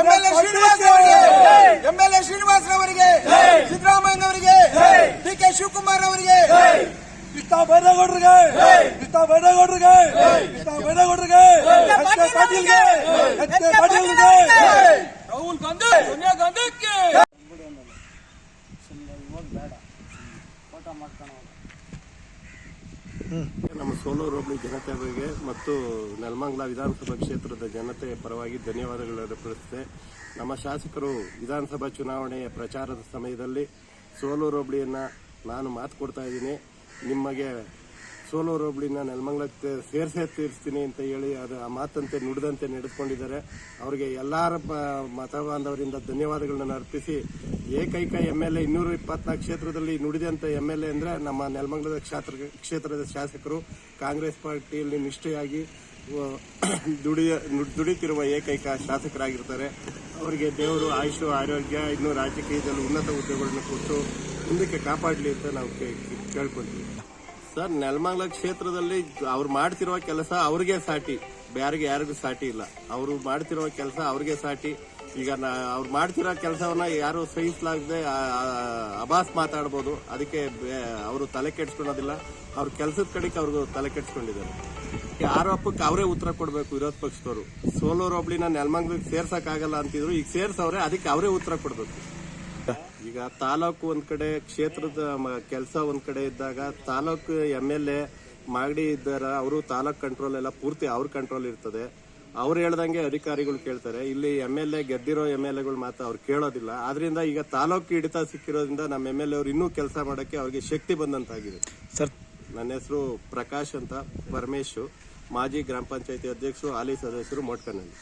MLA Srinivas ಅವರಿಗೆ. MLA Srinivas ಅವರಿಗೆ. ಸಿದ್ದರಾಮಯ್ಯನವರಿಗೆ. D K Shivakumar ಅವರಿಗೆ. ಕೃಷ್ಣ ಬೈರೇಗೌಡರಿಗೆ. ಕೃಷ್ಣ ಬೈರೇಗೌಡರಿಗೆ. ಕೃಷ್ಣ ಬೈರೇಗೌಡರಿಗೆ. ಎಚ್ ಪಾಟೀಲ್ಗೆ. ಎಚ್ ಪಾಟೀಲ್ಗೆ. ರಾಹುಲ್ ಗಾಂಧಿ ಸೋನಿಯಾ ಗಾಂಧಿಗೆ. ನಮ್ಮ ಸೋಲೂರು ಹೋಬಳಿ ಬಗ್ಗೆ ಮತ್ತು ನೆಲಮಂಗ್ಲ ವಿಧಾನಸಭಾ ಕ್ಷೇತ್ರದ ಜನತೆಯ ಪರವಾಗಿ ಧನ್ಯವಾದಗಳು ಅರ್ಪಿಸುತ್ತೆ ನಮ್ಮ ಶಾಸಕರು ವಿಧಾನಸಭಾ ಚುನಾವಣೆಯ ಪ್ರಚಾರದ ಸಮಯದಲ್ಲಿ ಸೋಲೂರು ಹೋಬಳಿಯನ್ನು ನಾನು ಮಾತು ಕೊಡ್ತಾ ಇದ್ದೀನಿ. ನಿಮಗೆ ಸೋಲೂರು ಹೋಬಳಿನ ನೆಲಮಂಗ್ಲಕ್ಕೆ ಸೇರಿಸೇ ತೀರಿಸ್ತೀನಿ ಅಂತ ಹೇಳಿ ಅದು ಆ ಮಾತಂತೆ ನುಡಿದಂತೆ ನಡೆದುಕೊಂಡಿದ್ದಾರೆ ಅವರಿಗೆ ಎಲ್ಲರ ಮತ ಬಾಂಧವರಿಂದ ಧನ್ಯವಾದಗಳನ್ನು ಅರ್ಪಿಸಿ, ಏಕೈಕ ಎಂ ಎಲ್ ಎ ಇನ್ನೂರ ಇಪ್ಪತ್ನಾಲ್ಕು ಕ್ಷೇತ್ರದಲ್ಲಿ ನುಡಿದಂತ ಎಂ ಎಲ್ ಎ ಅಂದ್ರೆ ನಮ್ಮ ನೆಲಮಂಗಲದ ಕ್ಷೇತ್ರ, ಕ್ಷೇತ್ರದ ಶಾಸಕರು, ಕಾಂಗ್ರೆಸ್ ಪಾರ್ಟಿಯಲ್ಲಿ ನಿಷ್ಠೆಯಾಗಿ ದುಡಿಯ ದುಡಿತಿರುವ ಏಕೈಕ ಶಾಸಕರಾಗಿರ್ತಾರೆ. ಅವರಿಗೆ ದೇವರು ಆಯುಷು, ಆರೋಗ್ಯ, ಇನ್ನೂ ರಾಜಕೀಯದಲ್ಲಿ ಉನ್ನತ ಹುದ್ದೆಗಳನ್ನು ಕೊಟ್ಟು ಮುಂದಕ್ಕೆ ಕಾಪಾಡಲಿ ಅಂತ ನಾವು ಕೇಳ್ಕೊಳ್ತೀವಿ ಸರ್, ನೆಲಮಂಗಲ ಕ್ಷೇತ್ರದಲ್ಲಿ ಅವ್ರು ಮಾಡ್ತಿರುವ ಕೆಲಸ ಅವ್ರಿಗೆ ಸಾಟಿ. ಬ್ಯಾರಿಗೆ ಯಾರಿಗೂ ಸಾಟಿ ಇಲ್ಲ. ಅವರು ಮಾಡ್ತಿರುವ ಕೆಲಸ ಅವ್ರಿಗೆ ಸಾಟಿ. ಈಗ ನಾ, ಅವ್ರು ಮಾಡ್ತಿರೋ ಕೆಲಸವನ್ನ ಯಾರು ಸಹಿಸಲಾಗದೆ ಅಭಾಸ್ ಮಾತಾಡ್ಬೋದು. ಅದಕ್ಕೆ ಅವರು ತಲೆ ಕೆಡಿಸ್ಕೊಳ್ಳೋದಿಲ್ಲ. ಅವ್ರ ಕೆಲಸದ ಕಡೆಗೆ ಅವ್ರಿಗೂ ತಲೆ ಕೆಡಿಸ್ಕೊಂಡಿದ್ದಾರೆ. ಆರೋಪಕ್ಕೆ ಅವರೇ ಉತ್ತರ ಕೊಡಬೇಕು ವಿರೋಧ ಪಕ್ಷದವರು. ಸೋಲೋ ಹೋಬ್ಳಿನ ನೆಲಮಂಗ್ಲಿಗೆ ಸೇರ್ಸಕ್ಕಾಗಲ್ಲ ಅಂತಿದ್ರು. ಈಗ ಸೇರ್ಸವ್ರೆ, ಅದಕ್ಕೆ ಅವರೇ ಉತ್ತರ ಕೊಡಬೇಕು. ಈಗ ತಾಲೂಕು ಒಂದ್ ಕಡೆ ಕ್ಷೇತ್ರದ ಕೆಲಸ ಒಂದ್ ಕಡೆ ಇದ್ದಾಗ taluk M L A Magadi ಇದ್ದಾರ ಅವರು ತಾಲೂಕ್ ಕಂಟ್ರೋಲ್ ಎಲ್ಲ ಪೂರ್ತಿ ಅವ್ರ ಕಂಟ್ರೋಲ್ ಇರ್ತದೆ. ಅವ್ರು ಹೇಳ್ದಂಗೆ ಅಧಿಕಾರಿಗಳು ಕೇಳ್ತಾರೆ. ಇಲ್ಲಿ ಎಂ ಎಲ್ ಎ ಗೆದ್ದಿರೋ ಎಂ ಎಲ್ ಎಗಳು ಮಾತ್ರ ಅವ್ರು ಕೇಳೋದಿಲ್ಲ. ಆದ್ರಿಂದ ಈಗ ತಾಲೂಕು ಹಿಡಿತ ಸಿಕ್ಕಿರೋದ್ರಿಂದ ನಮ್ಮ ಎಂ ಎಲ್ ಎ ಅವ್ರು ಇನ್ನೂ ಕೆಲಸ ಮಾಡಕ್ಕೆ ಅವ್ರಿಗೆ ಶಕ್ತಿ ಬಂದಂತಾಗಿದೆ. ಸರ್. ನನ್ನ ಹೆಸರು ಪ್ರಕಾಶ್ ಅಂತ ಪರಮೇಶು. ಮಾಜಿ ಗ್ರಾಮ ಪಂಚಾಯತಿ ಅಧ್ಯಕ್ಷರು ಹಾಲಿ ಸದಸ್ಯರು ಮೋಟ್ಕನಲ್ಲಿ